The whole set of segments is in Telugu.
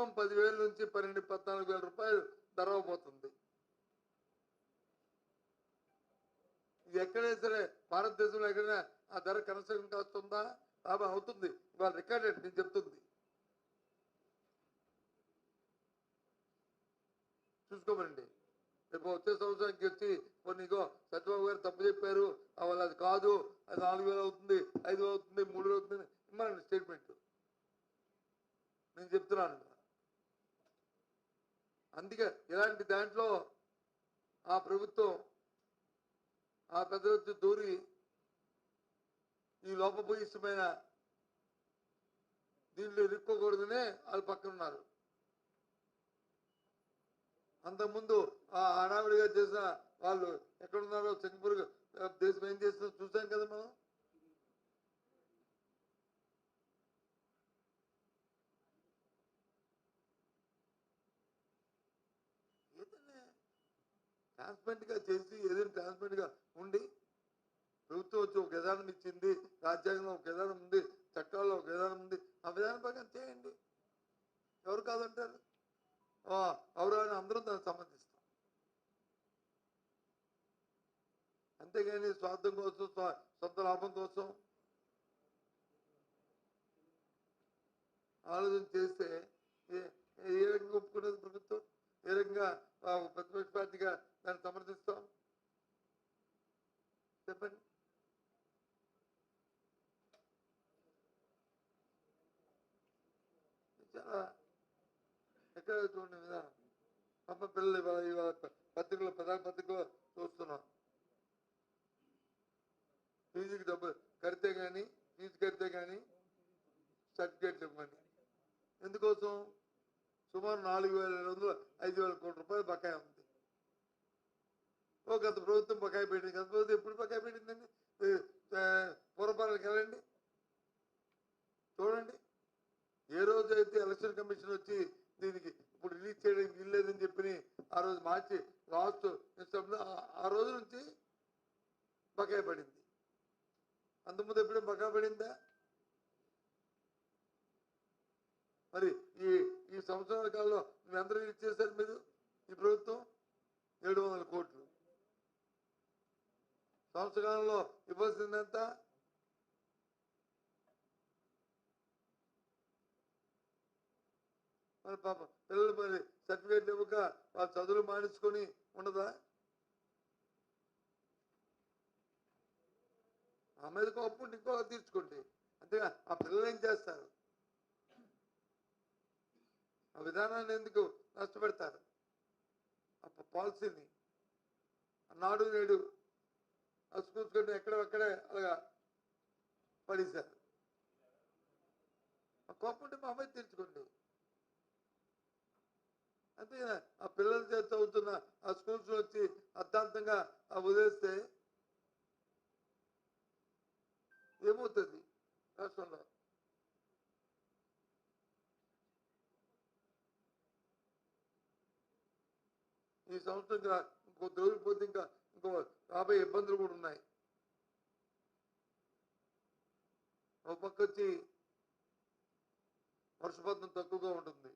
మినిమం పదివేల నుంచి పన్నెండు పద్నాలుగు వేల రూపాయలు ధరవబోతుంది. ఇది ఎక్కడైనా సరే భారతదేశంలో ఎక్కడైనా ఆ ధర కన్స్ట్రక్షన్ కాస్ట్ ఉందా లాభం అవుతుంది. ఇవాళ రికార్డెడ్ నేను చెప్తుంది. చూసుకోమనండి రేపు వచ్చే సంవత్సరానికి వచ్చి కొన్ని ఇగో సత్యబాబు గారు తప్పు చెప్పారు. వాళ్ళు అది కాదు. అది నాలుగు వేలు అవుతుంది ఐదు అవుతుంది మూడు వేలు అవుతుంది. ఇమ్మనండి స్టేట్మెంట్. నేను చెప్తున్నాను. అందుకే ఇలాంటి దాంట్లో ఆ ప్రభుత్వం ఆ పెద్ద దూరి ఈ లోపభూయిష్టమైన దీంట్లో ఇరుక్కోకూడదనే వాళ్ళు పక్కన ఉన్నారు. అంతకుముందు ఆ హడావిడిగా చేసిన వాళ్ళు ఎక్కడున్నారో సింగపూర్ దేశం ఏం చేస్తుందో చూసాం కదా మనం ఏదైనా ట్రాన్స్పరెంట్గా చేసి ఏదైనా ట్రాన్స్పరెంట్గా ఉండి ప్రభుత్వం వచ్చి ఒక విధానం ఇచ్చింది రాజ్యాంగంలో ఒక విధానం ఉంది చట్టాల్లో ఒక విధానం ఉంది ఆ విధానం ప్రకారం చేయండి. ఎవరు కాదంటారు? ఆ, ఎవరు అని అందరూ దానికి సంబంధిస్తాం. అంతేగాని స్వార్థం కోసం సొంత లాభం కోసం ఆలోచన చేస్తే ఏ- రకంగా ఒప్పుకునేది ప్రభుత్వం? ఏ రకంగా ప్రతిపక్ష పార్టీగా దాన్ని సమర్థిస్తాం. చెప్పండి. చాలా ఎక్కడ చూడండి విధానం. అమ్మ పిల్లలు ఇవాళ ఇవాళ పత్రికలో ప్రధాన పత్రికలో చూస్తున్నాం. ఫీజుకి డబ్బులు కడితే కానీ ఫీజు కడితే కానీ సర్టిఫికేట్లు ఇవ్వండి. ఎందుకోసం? సుమారు నాలుగు వేల ఏడు వందలు ఐదు వేల కోట్ల రూపాయలు బకాయి ఉంది. ఓ గత ప్రభుత్వం బకాయి పెట్టింది. గత ప్రభుత్వం ఎప్పుడు బకాయి పెట్టిందండి ఏ, ఏ, పూర్వపాలనకి వెళ్ళండి చూడండి ఏ రోజు అయితే ఎలక్షన్ కమిషన్ వచ్చి దీనికి ఇప్పుడు రిలీజ్ చేయడానికి వీల్లేదని చెప్పి ఆ రోజు మార్చి లాస్ట్ ఇష్టంలో ఆ రోజు నుంచి బకాయి పడింది అంతకుముందు ఎప్పుడూ బకాయి పడిందా మరి ఈ ఈ సంవత్సరాల కాలంలో మీరు ఎంత రిలీజ్ చేశారు మీరు ఈ ప్రభుత్వం ఏడు వందల కోట్లు సంవత్సర కాలంలో ఇవ్వాల్సింది ఎంత మరి పాప పిల్లలు మరి సర్టిఫికేట్ ఆ చదువులు మానేసుకొని ఉండదా? ఆ మీద కోపం ఇంకో తీర్చుకోండి. అంతేగా ఆ పిల్లలు ఏం చేస్తారు? ఆ విధానాన్ని ఎందుకు నష్టపెడతారు? ఆ పాలసీని. నాడు నేడు ఆ స్కూల్స్ కంటే ఎక్కడెక్కడే అలాగా పడేశారు. ఆ కోపం ఉంటే మా అమ్మాయి తీర్చుకోండి. అంతే ఆ పిల్లల చేత చదువుతున్న ఆ స్కూల్స్ వచ్చి అర్థాంతంగా ఆ వదిలేస్తే ఏమవుతుంది రాష్ట్రంలో? ఈ సంవత్సరం ఇంకా ఇంకో రోజులు ఇంకా ఇంకో రాబోయే ఇబ్బందులు కూడా ఉన్నాయి. ఒక పక్క వచ్చి వర్షపాతం తక్కువగా ఉంటుంది.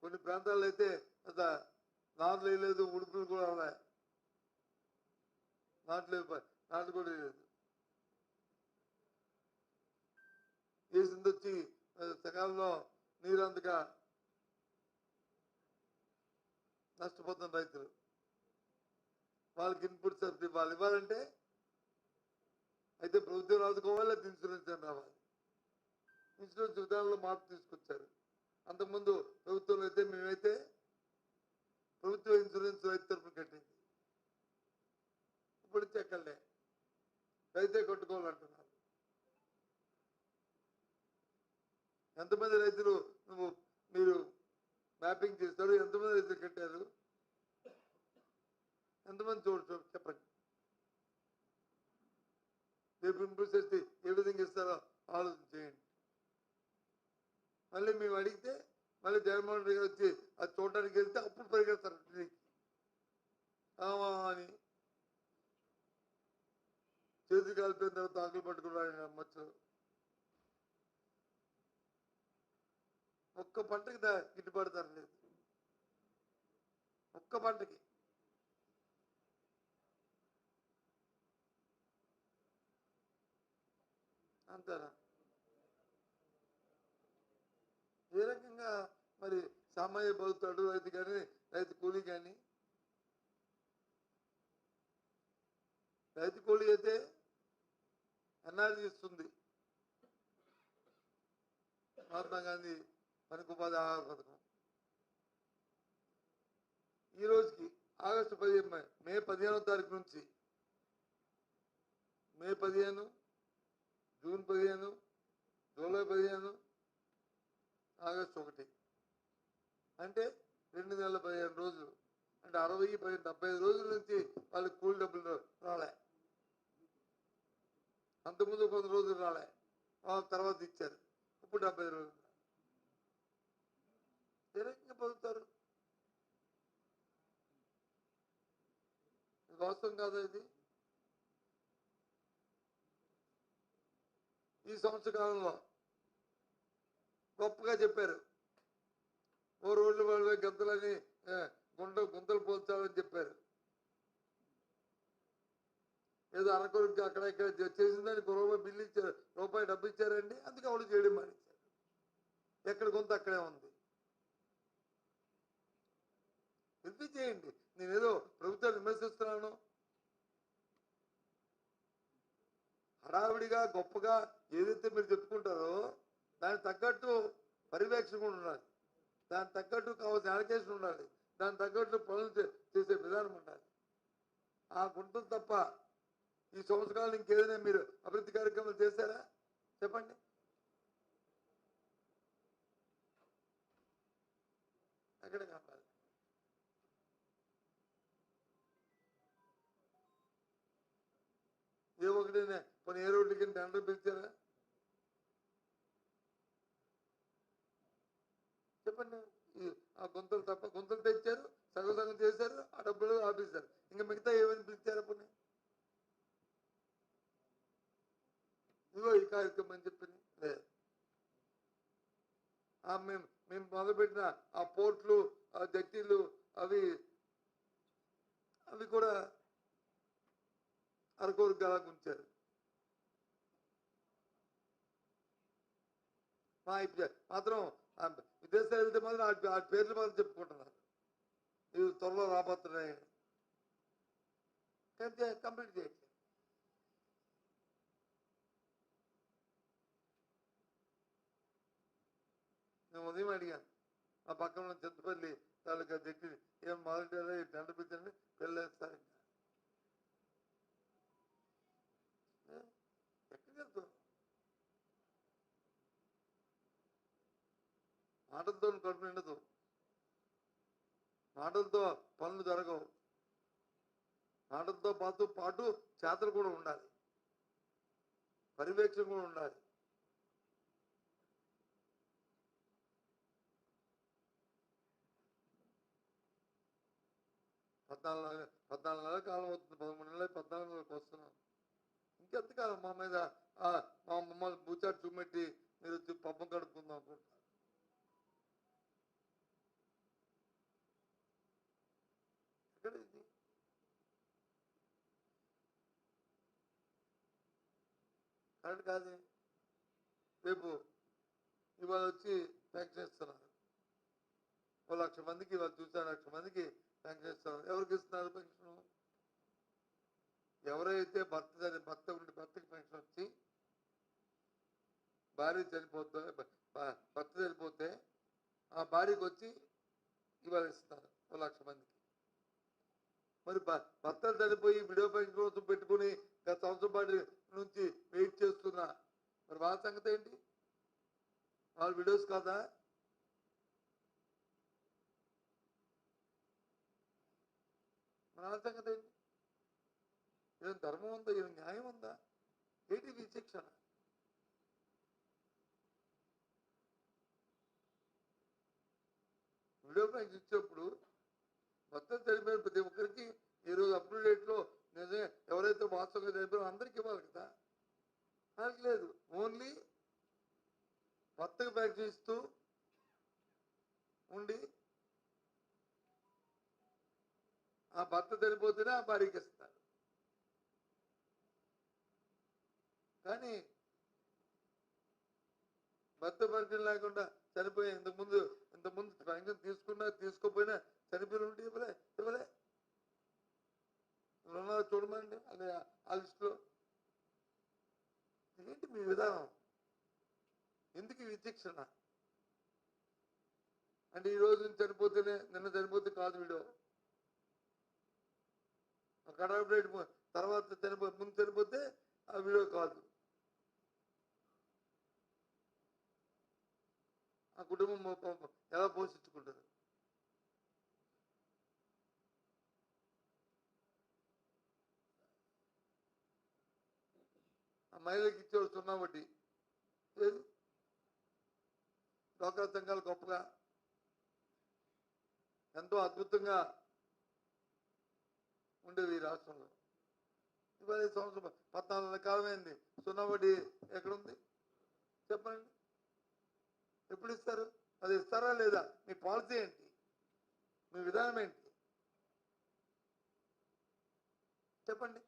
కొన్ని ప్రాంతాల్లో అయితే అంత నాట్లు వేయలేదు ఉడుపులు కూడా ఉన్నాయి. నాట్లు వేయ- నాట్లు కూడా వేయలేదు వేసింది వచ్చి సకాలంలో నీరు అందుక నష్టపోతున్న రైతులు. వాళ్ళకి ఇన్పుట్ సబ్సిడీ వాళ్ళు ఇవ్వాలంటే అయితే ప్రభుత్వం రాదుకోవాలి ఇన్సూరెన్స్ అని రావాలి. ఇన్సూరెన్స్ విధానంలో మార్పు తీసుకొచ్చారు. అంతకుముందు ప్రభుత్వంలో అయితే మేమైతే ప్రభుత్వ ఇన్సూరెన్స్ రైతు తరఫున కట్టింది. ఇప్పుడు చెక్కలే రైతే కట్టుకోవాలంటున్నారు. ఎంతమంది రైతులు నువ్వు మీరు మ్యాపింగ్ చేస్తారు? ఎంతమంది రైతులు కట్టారు? ఎంతమంది చూడు చెప్పండి. రేపు ఇంప్రూవ్ చేస్తే ఏ విధంగా ఇస్తారో ఆలోచన చేయండి. మళ్ళీ మేము అడిగితే మళ్ళీ జగన్మోహన్ రెడ్డి వచ్చి అది చూడడానికి వెళ్తే అప్పుడు పరిగెడతారు ఢిల్లీకి అని చేతి కాలిపోయిన తర్వాత ఆకులు పట్టుకున్నాడు మచ్చలు ఒక్క పంటకి గిట్టుబాటు ధర లేదు. ఒక్క పంటకి. అంతేనా ఏ రకంగా మరి సామాన్య బతుకుతాడు రైతు కానీ రైతు కూలీ కానీ రైతు కూలీ అయితే ఎన్ఆర్జీ ఇస్తుంది. మహాత్మా గాంధీ మనకు ఉపాధి ఆహార పథకం. ఈ రోజుకి ఆగస్టు పదిహేను మే- మే పదిహేనో తారీఖు నుంచి మే పదిహేను జూన్ పదిహేను జూలై పదిహేను ఆగస్టు ఒకటి. అంటే రెండు నెలల పదిహేను రోజులు అంటే అరవై పదిహేను డెబ్బై ఐదు రోజుల నుంచి వాళ్ళకి కూలి డబ్బులు రాలే. అంతకుముందు కొంత రోజులు రాలే. వాళ్ళ తర్వాత ఇచ్చారు. ఇప్పుడు డెబ్బై ఐదు రోజులు స్థిరంగా పొందుతారు ఇది వాస్తవం కాదా ఇది? ఈ సంవత్సర కాలంలో గొప్పగా చెప్పారు. ఓ రోడ్లు వాళ్ళ గంతలని గుండ గుంతలు పోల్చాలని చెప్పారు. ఏదో అరకొరకు అక్కడ ఇక్కడ చేసిందని ఒక రూపాయి బిల్లు ఇచ్చారు రూపాయి డబ్బు ఇచ్చారండి అందుకే వాళ్ళు చేయడం మానేశారు. ఎక్కడ కొంత అక్కడే ఉంది. రిపీట్ చేయండి? నేనేదో ప్రభుత్వాన్ని విమర్శిస్తున్నాను. హడావిడిగా గొప్పగా ఏదైతే మీరు చెప్పుకుంటారో దానికి తగ్గట్టు పర్యవేక్షణ కూడా ఉండాలి దానికి తగ్గట్టు కావాల్సిన అలకేషన్ ఉండాలి. దాని తగ్గట్టు పనులు చేసే విధానం ఉండాలి. ఆ గుంటుంది తప్ప ఈ సంవత్సరాలు ఇంకేదైనా మీరు అభివృద్ధి కార్యక్రమాలు చేశారా? చెప్పండి. ఎక్కడ కావాలి? ఏ ఒకటి పోనీ ఏ రోడ్లకి టెండర్ పిలిచారా ఈ ఆ గుంతలు తప్ప గుంతలు తెచ్చారు సగం సగం చేశారు ఆ డబ్బులు ఆపేశారు. ఇంకా మిగతా ఏమైనా పిలిచారు అప్పుడు? ఇదిగో ఈ కార్యక్రమం అని చెప్పింది లేదు మేము మేము మొదలుపెట్టిన ఆ పోర్ట్లు ఆ జట్టీలు అవి అవి కూడా అరకొరకు అలా ఉంచారు. మా ఇప్ప- మాత్రం విదేశాలు వెళ్తే మాత్రం ఆ పేర్లు మాత్రం చెప్పుకుంటున్నారు. ఇవి త్వరలో రాబోతున్నాయి. కంప్లీట్ చేయట్లేదు నేను ఉదయం అడిగాను. ఆ పక్కన ఉన్న చింతపల్లి తాలూకా దగ్గర ఏం మొదలెట్టారో ఈ టెండర్ పిచ్చండి వెళ్ళేస్తారు ఇంకా ఎక్కడికి వెళ్తాం మాటలతో కడుపు నిండదు. మాటలతో పనులు జరగవు. మాటలతో పాటు పాటు చేతలు కూడా ఉండాలి. పర్యవేక్షణ కూడా ఉండాలి. పద్నాలుగు నెలలు పద్నాలుగు నెలల కాలం అవుతుంది. పదమూడు నెలలు పద్నాలుగు నెలలకు వస్తున్నాం. ఇంకెంతకాలం మా మీద మా మమ్మల్ని బూచాటు చూపెట్టి మీరు పబ్బం కడుక్కుందాం ఎక్కడ ఇది కరెక్ట్ కాదు? రేపు ఇవాళ వచ్చి పెన్షన్ ఇస్తున్నారు ఓ లక్ష మందికి ఇవాళ చూసాను లక్ష మందికి పెన్షన్ ఇస్తున్నారు ఎవరికి ఇస్తున్నారు పెన్షన్? ఎవరైతే భర్త చని భర్త ఉండి భర్తకి పెన్షన్ వచ్చి భార్య చనిపోతే భర్త చనిపోతే ఆ భార్యకు వచ్చి ఇవాళ ఇస్తున్నారు ఓ లక్ష మందికి. మరి భర్తలు చనిపోయి విడో పెన్షన్ కోసం పెట్టుకుని గత సంవత్సరం పాటు నుంచి వెయిట్ చేస్తున్నా. మరి వాళ్ళ సంగతి ఏంటి? వాళ్ళ విడోస్ కాదా? మరి వాళ్ళ సంగతి ఏంటి? ఏం ధర్మం ఉందా? ఏం న్యాయం ఉందా? ఏంటి విచక్షణ? వీడియో ప్యాక్స్ ఇచ్చేప్పుడు మొత్తం చనిపోయిన ప్రతి ఒక్కరికి ఈరోజు అప్డేట్లో డేట్లో ఎవరైతే వాస్తవంగా చదివారో అందరికి ఇవ్వాలి కదా? వాళ్ళకి లేదు. ఓన్లీ భర్తకు ప్యాక్ చేస్తూ ఉండి ఆ భర్త చనిపోతేనే ఆ భార్యకి ఇస్తారు. కానీ భర్త పరిచయం లేకుండా చనిపోయి ఇంతకుముందు ఇంతకుముందు పెన్షన్ తీసుకున్నా తీసుకోపోయినా చనిపోయిన ఉంటే ఇవ్వలే ఇవ్వలే. ఉన్నారో చూడమండి అదే ఆ లిస్టులో. ఏంటి మీ విధానం? ఎందుకు విచక్షణ? అంటే ఈ రోజు చనిపోతేనే నిన్న చనిపోతే కాదు వీడు. కట్ తర్వాత చనిపో ముందు చనిపోతే ఆ వీడియో కాదు. ఆ కుటుంబం ఎలా పోషించుకుంటుంది? ఆ మహిళకి ఇచ్చేవాడు సున్నా వడ్డీ. లేదు. డోక్రా సంఘాలు గొప్పగా ఎంతో అద్భుతంగా ఉండేవి ఈ రాష్ట్రంలో. ఇవాళ సంవత్సరం పద్నాలుగు కాలమైంది. సున్నా వడ్డీ ఎక్కడుంది? చెప్పండి. ఎప్పుడు ఇస్తారు? అది ఇస్తారా లేదా? మీ పాలసీ ఏంటి? మీ విధానం ఏంటి? చెప్పండి ఒక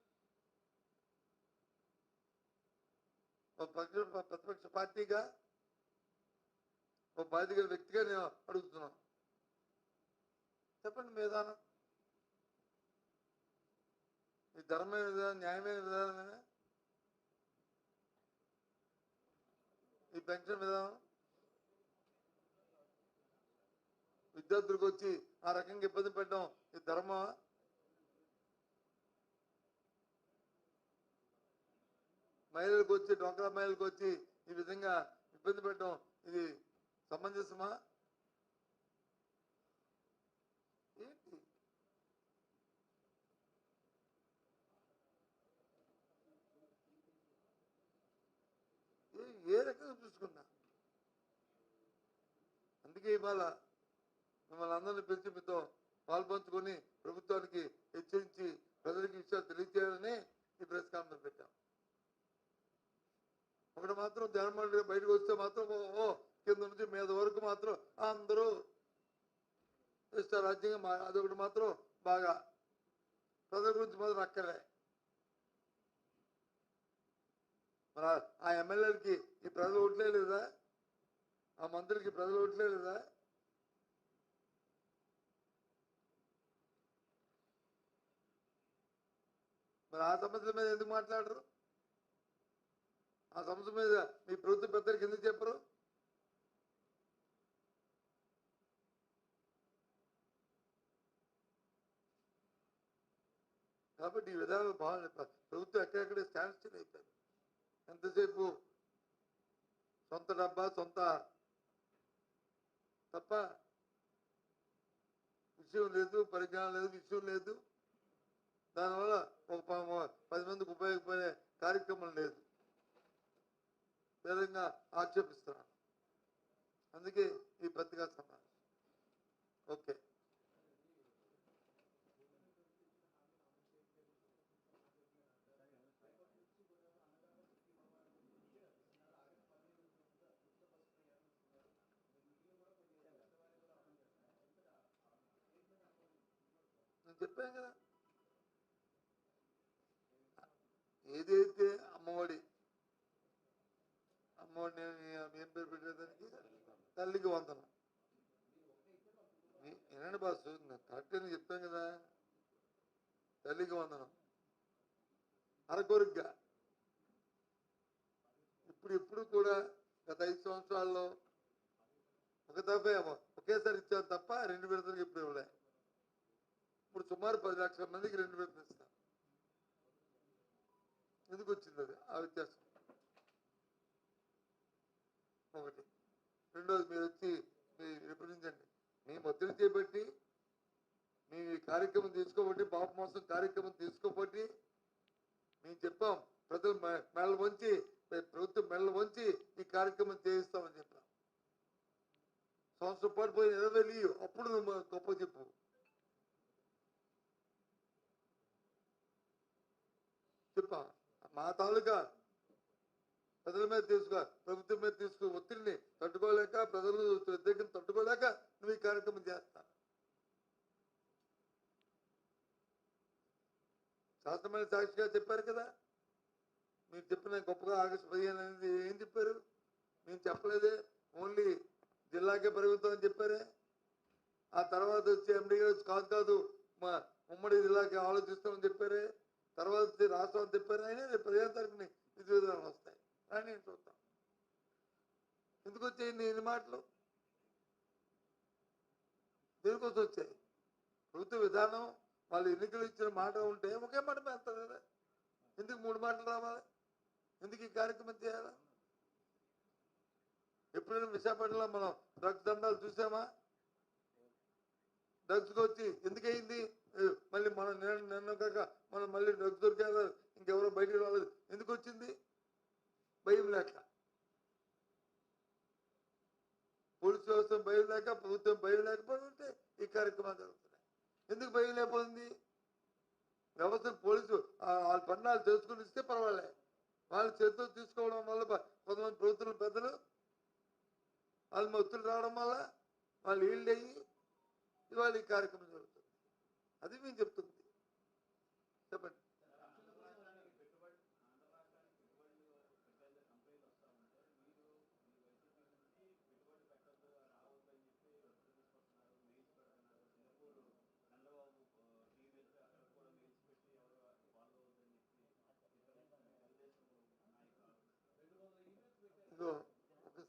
పక్ష ప్రతిపక్ష పార్టీగా ఒక బాధ్యత వ్యక్తిగా నేను అడుగుతున్నాను. చెప్పండి మీ విధానం ఈ ధర్మమైన విధానం న్యాయమైన విధానమేనా ఈ పెన్షన్ విధానం? విద్యార్థులకు వచ్చి ఆ రకంగా ఇబ్బంది పెట్టడం ఇది ధర్మమా? మహిళలకు వచ్చి డోక్రా మహిళలకు వచ్చి ఈ విధంగా ఇబ్బంది పెట్టడం ఇది సమంజసమా? ఏంటి? ఏ- ఏ రకంగా చూసుకున్నా? అందుకే ఇవాళ మిమ్మల్ని అందరినీ పిలిచి మీతో పాల్పంచుకొని ప్రభుత్వానికి హెచ్చరించి ప్రజలకి విషయాలు తెలియజేయాలని ఈ ప్రెస్ కాన్ఫరెన్స్ పెట్టాం. ఒకటి మాత్రం జగన్మోహన్ రెడ్డి బయటకు వస్తే మాత్రం ఓ కింద నుంచి మీద వరకు మాత్రం అందరూ ఇష్ట రాజ్యంగా అదొకటి మాత్రం బాగా ప్రజల గురించి మాత్రం అక్కలే మరి ఆ- ఆ ఎమ్మెల్యేలకి ఈ ప్రజలు ఓట్లే లేదా? ఆ మంత్రులకి ప్రజలు ఓట్లే లేదా? మరి ఆ సమస్యల మీద ఎందుకు మాట్లాడరు? ఆ సంస్థ మీద మీ ప్రభుత్వ పెద్దలకు ఎందుకు చెప్పరు? కాబట్టి ఈ విధానాలు బాగుంది ప్రభుత్వం ఎక్కడెక్కడ స్టాండ్ అయిపోయారు. ఎంతసేపు సొంత డబ్బా సొంత తప్ప విషయం లేదు పరిజ్ఞానం లేదు విషయం లేదు. దానివల్ల ఒక పది మందికి ఉపయోగపడే కార్యక్రమం లేదు. విధంగా ఆక్షేపిస్తున్నాను. అందుకే ఈ పత్రికా సమావేశం. ఓకే. నేను చెప్పాను కదా. ఏదైతే అమ్మఒడి నేను ఏం పేరు పెట్టేదానికి తల్లికి వందనం. వినండి బాసు కరెక్ట్ అని చెప్పాను కదా. తల్లికి వందనం. అరకొరుగ్గా. ఇప్పుడు ఇప్పుడు కూడా గత ఐదు సంవత్సరాల్లో ఒక దఫే ఒకేసారి ఇచ్చారు తప్ప రెండు విడతలకు ఇప్పుడు ఇవ్వలే. ఇప్పుడు సుమారు పది లక్షల మందికి రెండు విడతలు ఇస్తాం. ఎందుకు వచ్చింది అది? ఆ వ్యత్యాసం. ఒకటి. రెండోది మీరు వచ్చి మీ విభజించండి మేము ఒత్తిడి చేపట్టి మీ ఈ కార్యక్రమం తీసుకోబట్టి బాబు మోసం కార్యక్రమం తీసుకోబట్టి మేము చెప్పాం ప్రజలు మె- వంచి ప్రభుత్వం మెడలు వంచి ఈ కార్యక్రమం చేయిస్తామని చెప్పాం. సంవత్సరం పాటు పోయి ఇరవై అప్పుడు నువ్వు గొప్ప చెప్పు. చెప్పా. మా తాలూకా ప్రజల మీద తీసుకో ప్రభుత్వం మీద తీసుకో ఒత్తిడిని తట్టుకోలేక ప్రజలు దగ్గర తట్టుకోలేక నువ్వు ఈ కార్యక్రమం చేస్తా. శాస్త్రమైన సాక్షిగా చెప్పారు కదా? మీరు చెప్పిన గొప్పగా ఆగస్టు పదిహేను అనేది ఏం చెప్పారు? మేము చెప్పలేదే ఓన్లీ జిల్లాకే పరిమితం అని చెప్పారే? ఆ తర్వాత వచ్చి ఎండి గారు వచ్చి కాదు కాదు మా ఉమ్మడి జిల్లాకి ఆలోచిస్తామని చెప్పారే? తర్వాత వచ్చి రాష్ట్రం అని చెప్పారు? అయినా రేపు విధి విధానాలు వస్తాయి. అని నేను చూద్దాం. ఎందుకు వచ్చాయి ఇన్ని మాటలు? దేనికోసం వచ్చాయి? ప్రభుత్వ విధానం వాళ్ళు ఎన్నికలు ఇచ్చిన మాట ఉంటే ఒకే మాట పెడతారు కదా. ఎందుకు మూడు మాటలు రావాలి? ఎందుకు ఈ కార్యక్రమం చేయాలా? ఎప్పుడైనా విశాఖపట్నంలో మనం డ్రగ్స్ దండాలు చూసామా? డ్రగ్స్కి వచ్చి ఎందుకయింది మళ్ళీ మనం నిన్న నిన్న కాక మనం మళ్ళీ డ్రగ్స్ దొరికారు ఇంకెవరో బయటికి రాలేదు. ఎందుకు వచ్చింది? భయం లేక పోలీసు వ్యవస్థ భయం లేక ప్రభుత్వం భయం లేకపోతే ఉంటే ఈ కార్యక్రమాలు జరుగుతున్నాయి. ఎందుకు భయం లేకపోయింది? వ్యవస్థ పోలీసు వాళ్ళ పన్నాలు తెలుసుకుని ఇస్తే పర్వాలే. వాళ్ళ చేతితో తీసుకోవడం వల్ల కొంతమంది ప్రభుత్వం పెద్దలు వాళ్ళ మొత్తులు రావడం వల్ల వాళ్ళు ఈల్డ్ అయ్యి ఇవాళ ఈ కార్యక్రమం జరుగుతుంది. అది మేము చెప్తున్నాం.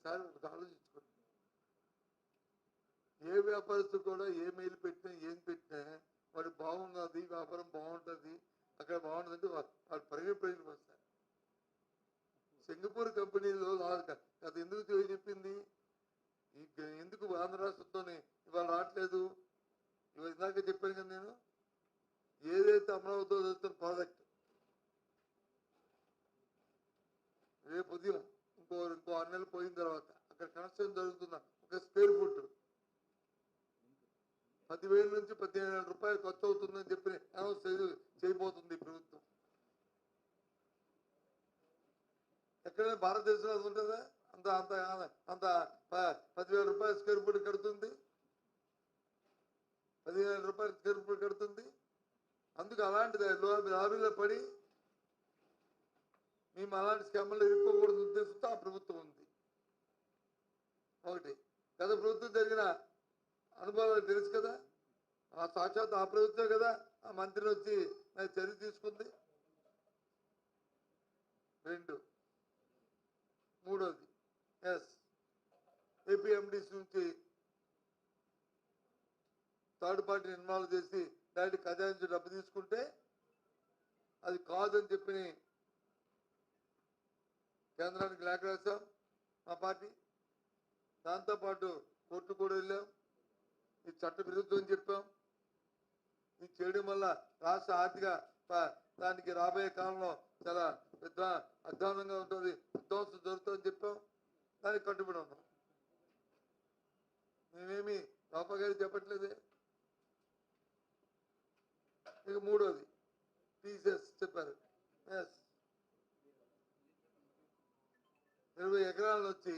ఒకసారి ఒకటి ఆలోచించుకోండి. ఏ వ్యాపారస్తు కూడా ఏ మెయిల్ పెట్టినా ఏం పెట్టినా వాడు బాగున్నది వ్యాపారం బాగుంటుంది అక్కడ బాగుంటుంది అంటే వాడు పరిగె ప్రజలు వస్తారు సింగపూర్ కంపెనీలో అది ఎందుకు చెప్పింది? ఎందుకు ఆంధ్ర రాష్ట్రంతోనే ఇవాళ రావట్లేదు? ఇవాళ ఇందాక చెప్పాను కదా నేను. ఏదైతే అమరావతిలో వస్తున్న ప్రాజెక్ట్ రేపు ఉదయం ఇంకో ఇంకో ఆరు నెలలు పోయిన తర్వాత అక్కడ కన్స్ట్రక్షన్ జరుగుతున్న ఒక స్క్వేర్ ఫుట్. పదివేల నుంచి పదిహేను వేల రూపాయలు ఖర్చు అవుతుందని చెప్పి అనౌన్స్ చేయబోతుంది ఈ ప్రభుత్వం. ఎక్కడైనా భారతదేశంలో అది ఉంటుందా? అంత అంత అంత ప- పదివేల రూపాయలు స్క్వేర్ ఫుట్ కడుతుంది. పదిహేను రూపాయల రూపాయలు స్క్వేర్ ఫుట్ కడుతుంది. అందుకు అలాంటిది లాబీలో పడి మేము అలాంటి స్కామ్లు ఇరుక్కోకూడదు ఉద్దేశంతో ఆ ప్రభుత్వం ఉంది. ఒకటి గత ప్రభుత్వం జరిగిన అనుభవాలు తెలుసు కదా? ఆ సాక్షాత్ ఆ ప్రభుత్వం కదా ఆ మంత్రిని వచ్చి నాకు చర్య తీసుకుంది? రెండు మూడోది ఎస్ ఏపీఎండిసి నుంచి థర్డ్ పార్టీని ఇన్వాల్వ్ చేసి డైరెక్ట్ ఖజాయించి డబ్బు తీసుకుంటే అది కాదని చెప్పి కేంద్రానికి లేఖ రాశాం మా పార్టీ. దాంతోపాటు కోర్టు కూడా వెళ్ళాం. ఇది చట్ట విరుద్ధం అని చెప్పాం. ఇది చేయడం వల్ల రాష్ట్ర ఆర్థిక దానికి రాబోయే కాలంలో చాలా పెద్ద అధ్వానంగా ఉంటుంది. విధ్వంసం జరుగుతుందని చెప్పాం. దానికి కట్టుబడి ఉన్నాం. మేమేమి లోపగారి చెప్పట్లేదే. ఇక మూడోది. టీసెస్ చెప్పారు. ఎస్. ఇరవై ఎకరాలు వచ్చి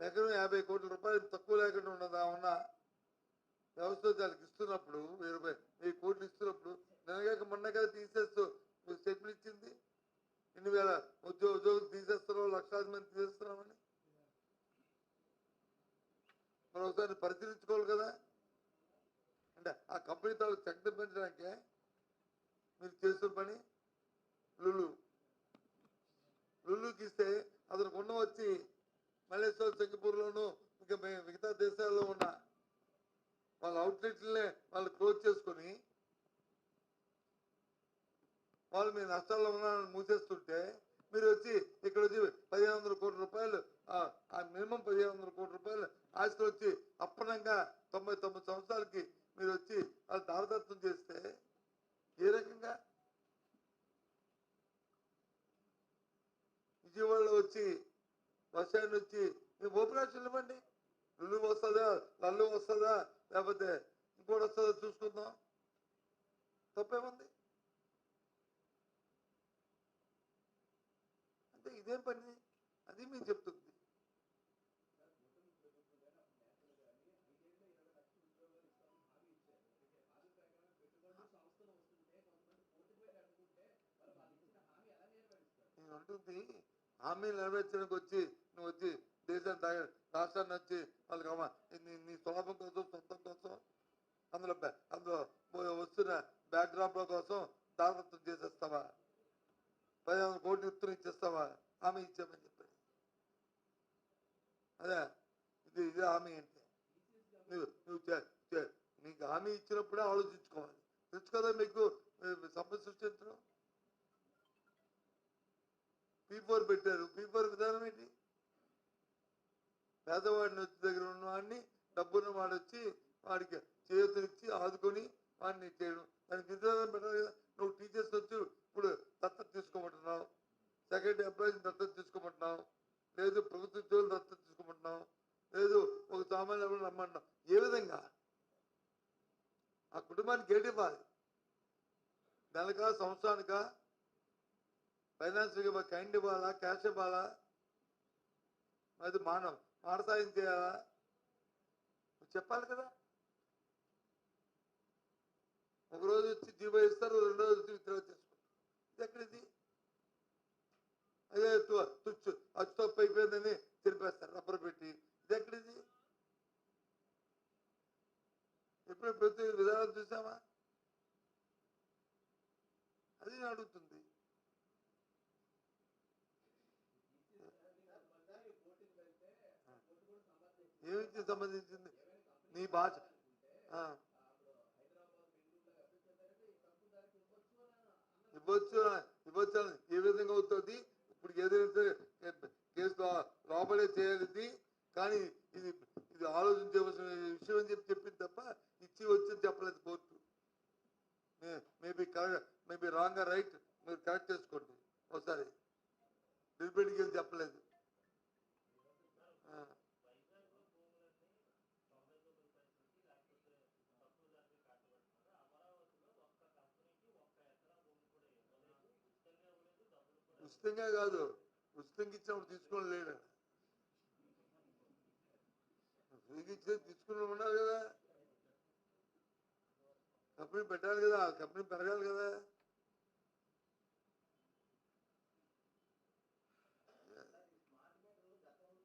ఎకరం యాభై కోట్ల రూపాయలు తక్కువ లేకుండా ఉన్నదా. ఉన్న వ్యవస్థ దానికి ఇస్తున్నప్పుడు వెయ్యి రూపాయలు వెయ్యి కోట్లు ఇస్తున్నప్పుడు నెలగాక మొన్న కదా తీసేస్తూ స్టేట్మెంట్ ఇచ్చింది. ఇన్ని వేల ఉద్యోగ ఉద్యోగం తీసేస్తున్నావు లక్షలాది మంది తీసేస్తున్నామని మరి ఒకసారి పరిశీలించుకోవాలి కదా. అంటే ఆ కంపెనీ తాలూకు శక్తి పెంచడానికే మీరు చేస్తున్న పని. లులు లులుకి ఇస్తే ఉన్న వచ్చి మలేషియా సింగపూర్లోను ఇంకా మిగతా దేశాల్లో ఉన్న వాళ్ళ అవుట్లెట్లనే వాళ్ళు క్లోజ్ చేసుకొని వాళ్ళు మీ నష్టాల్లో ఉన్నారని మూసేస్తుంటే మీరు వచ్చి ఇక్కడ వచ్చి పదిహేను వందల కోట్ల రూపాయలు ఆ- మినిమం పదిహేను వందల కోట్ల రూపాయలు ఆశలు వచ్చి అప్పనంగా తొంభై తొమ్మిది సంవత్సరాలకి మీరు వచ్చి వాళ్ళు దారదత్వం చేస్తే ఏ రకంగా విజయవాడలో వచ్చి వర్షాన్ని వచ్చి మీ భూపరాశి వెళ్ళమండి. నువ్వు వస్తుందా నల్లు వస్తుందా లేకపోతే ఇంకోటి వస్తుందా చూసుకుందాం. తప్పేముంది? అంటే ఇదేం పని? అది మేము చెప్తుంది. నేను అంటుంది హామీలు నెరవేర్చడానికి వచ్చి నువ్వు వచ్చి దేశాన్ని తాగ రాష్ట్రాన్ని వచ్చి వాళ్ళకి అమ్మ నీ నీ స్వలాభం కోసం సొంతం కోసం అందులో అందులో వస్తున్న బ్యాక్డ్రాప్ల కోసం దాతత్వం చేసేస్తావా? పది వందల కోట్లు ఉత్తరం ఇచ్చేస్తావా? హామీ ఇచ్చామని చెప్పాడు అదే ఇది ఇదే హామీ అంటే. నువ్వు నువ్వు చే- నీకు హామీ ఇచ్చినప్పుడే ఆలోచించుకోవాలి. తెలుసు కదా మీకు సంపద సృష్టించడం పీ ఫోర్ పెట్టారు. పీ ఫోర్ విధానం ఏంటి? పేదవాడిని వచ్చి దగ్గర ఉన్న వాడిని డబ్బున్న వాడు వచ్చి వాడికి చేతులిచ్చి ఆదుకొని వాడిని చేయడం. దానికి విధానం పెట్టాలి కదా. నువ్వు టీచర్స్ వచ్చి ఇప్పుడు దత్తత తీసుకోమంటున్నావు. సెకండ్ ఎంప్లాయీస్ దత్తత తీసుకోమంటున్నావు. లేదు ప్రభుత్వ ఉద్యోగులు దత్తత తీసుకోమంటున్నావు. లేదు ఒక సామాన్య ఎవరు రమ్మంటున్నావు ఏ విధంగా? ఆ కుటుంబానికి ఏంటి ఇవ్వాలి? నెలకా సంవత్సరానికా? ఫైనాన్షియల్గా కైండ్ ఇవ్వాలా క్యాష్ ఇవ్వాలా? అది మానవ మానసాయం చేయాలా? చెప్పాలి కదా ఒక రోజు వచ్చి జీవో ఇస్తారు రెండో రోజు వచ్చి విత్డ్రా చేసుకుంటారు ఇది ఎక్కడిది అదే తు- తుచ్చు అచ్చు తప్పు అయిపోయిందని తెలిపేస్తారు రబ్బర్ పెట్టి ఇది ఎక్కడిది ఎప్పుడు ప్రతి విధానం చూసామా అది నేను అడుగుతుంది ఏమిటి సంబంధించింది నీ భాష ఆ. ఇవ్వచ్చు ఇవ్వచ్చు అని ఏ విధంగా అవుతుంది ఇప్పుడు ఏదైతే కేసు లో- లోపలే చేయాలి ఇది. కానీ ఇది ఇది ఆలోచించవలసిన విషయం అని చెప్పి చెప్పింది తప్ప ఇచ్చి వచ్చింది చెప్పలేదు court. Maybe correct maybe wrong right మీరు కరెక్ట్ చేసుకోండి. ఒకసారి రిపీట్కి చెప్పలేదు. ఉచితంగా కాదు. ఉచితంగా ఇచ్చినప్పుడు తీసుకొని లేడు. ఫ్రీగా ఇచ్చే తీసుకుని కదా. కంపెనీ పెట్టాలి కదా కంపెనీ పెరగాలి కదా.